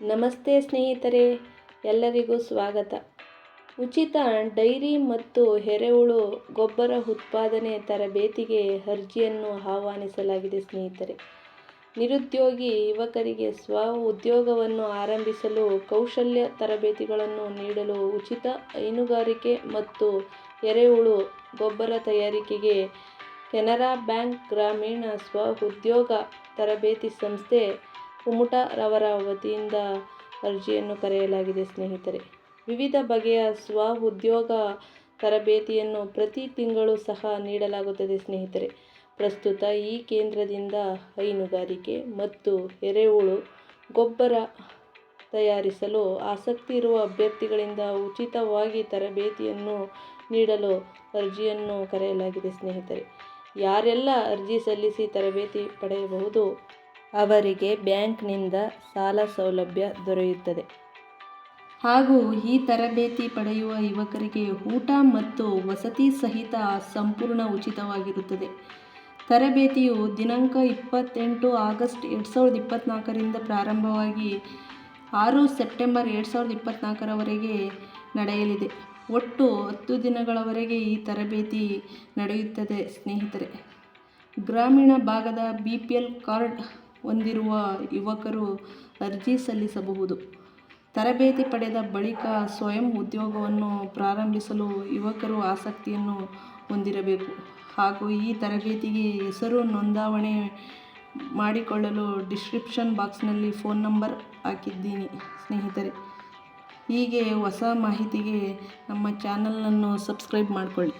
ನಮಸ್ತೆ ಸ್ನೇಹಿತರೆ, ಎಲ್ಲರಿಗೂ ಸ್ವಾಗತ. ಉಚಿತ ಡೈರಿ ಮತ್ತು ಎರೆಹುಳು ಗೊಬ್ಬರ ಉತ್ಪಾದನೆ ತರಬೇತಿಗೆ ಅರ್ಜಿಯನ್ನು ಆಹ್ವಾನಿಸಲಾಗಿದೆ ಸ್ನೇಹಿತರೆ. ನಿರುದ್ಯೋಗಿ ಯುವಕರಿಗೆ ಸ್ವ ಉದ್ಯೋಗವನ್ನು ಆರಂಭಿಸಲು ಕೌಶಲ್ಯ ತರಬೇತಿಗಳನ್ನು ನೀಡಲು ಉಚಿತ ಹೈನುಗಾರಿಕೆ ಮತ್ತು ಎರೆಹುಳು ಗೊಬ್ಬರ ತಯಾರಿಕೆಗೆ ಕೆನರಾ ಬ್ಯಾಂಕ್ ಗ್ರಾಮೀಣ ಸ್ವ ಉದ್ಯೋಗ ತರಬೇತಿ ಸಂಸ್ಥೆ ಕುಮಟಾ ರವರ ವತಿಯಿಂದ ಅರ್ಜಿಯನ್ನು ಕರೆಯಲಾಗಿದೆ, ಸ್ನೇಹಿತರೆ. ವಿವಿಧ ಬಗೆಯ ಸ್ವ ಉದ್ಯೋಗ ತರಬೇತಿಯನ್ನು ಪ್ರತಿ ತಿಂಗಳು ಸಹ ನೀಡಲಾಗುತ್ತದೆ, ಸ್ನೇಹಿತರೆ. ಪ್ರಸ್ತುತ ಈ ಕೇಂದ್ರದಿಂದ ಹೈನುಗಾರಿಕೆ ಮತ್ತು ಎರೆಹುಳು ಗೊಬ್ಬರ ತಯಾರಿಸಲು ಆಸಕ್ತಿ ಇರುವ ಅಭ್ಯರ್ಥಿಗಳಿಂದ ಉಚಿತವಾಗಿ ತರಬೇತಿಯನ್ನು ನೀಡಲು ಅರ್ಜಿಯನ್ನು ಕರೆಯಲಾಗಿದೆ, ಸ್ನೇಹಿತರೆ. ಯಾರೆಲ್ಲ ಅರ್ಜಿ ಸಲ್ಲಿಸಿ ತರಬೇತಿ ಪಡೆಯಬಹುದು ಅವರಿಗೆ ಬ್ಯಾಂಕ್ನಿಂದ ಸಾಲ ಸೌಲಭ್ಯ ದೊರೆಯುತ್ತದೆ. ಹಾಗೂ ಈ ತರಬೇತಿ ಪಡೆಯುವ ಯುವಕರಿಗೆ ಊಟ ಮತ್ತು ವಸತಿ ಸಹಿತ ಸಂಪೂರ್ಣ ಉಚಿತವಾಗಿರುತ್ತದೆ. ತರಬೇತಿಯು ದಿನಾಂಕ ಇಪ್ಪತ್ತೆಂಟು ಆಗಸ್ಟ್ ಎರಡು ಸಾವಿರದ ಇಪ್ಪತ್ತ್ನಾಲ್ಕರಿಂದ ಪ್ರಾರಂಭವಾಗಿ ಆರು ಸೆಪ್ಟೆಂಬರ್ ಎರಡು ಸಾವಿರದ ಇಪ್ಪತ್ತ್ನಾಲ್ಕರವರೆಗೆ ನಡೆಯಲಿದೆ. ಒಟ್ಟು ಹತ್ತು ದಿನಗಳವರೆಗೆ ಈ ತರಬೇತಿ ನಡೆಯುತ್ತದೆ ಸ್ನೇಹಿತರೆ. ಗ್ರಾಮೀಣ ಭಾಗದ ಬಿ ಪಿ ಎಲ್ ಕಾರ್ಡ್ ಹೊಂದಿರುವ ಯುವಕರು ಅರ್ಜಿ ಸಲ್ಲಿಸಬಹುದು. ತರಬೇತಿ ಪಡೆದ ಬಳಿಕ ಸ್ವಯಂ ಉದ್ಯೋಗವನ್ನು ಪ್ರಾರಂಭಿಸಲು ಯುವಕರು ಆಸಕ್ತಿಯನ್ನು ಹೊಂದಿರಬೇಕು. ಹಾಗೂ ಈ ತರಬೇತಿಗೆ ಹೆಸರು ನೋಂದಾವಣೆ ಮಾಡಿಕೊಳ್ಳಲು ಡಿಸ್ಕ್ರಿಪ್ಷನ್ ಬಾಕ್ಸ್ನಲ್ಲಿ ಫೋನ್ ನಂಬರ್ ಹಾಕಿದ್ದೀನಿ ಸ್ನೇಹಿತರೆ. ಹೀಗೆ ಹೊಸ ಮಾಹಿತಿಗೆ ನಮ್ಮ ಚಾನಲನ್ನು ಸಬ್ಸ್ಕ್ರೈಬ್ ಮಾಡಿಕೊಳ್ಳಿ.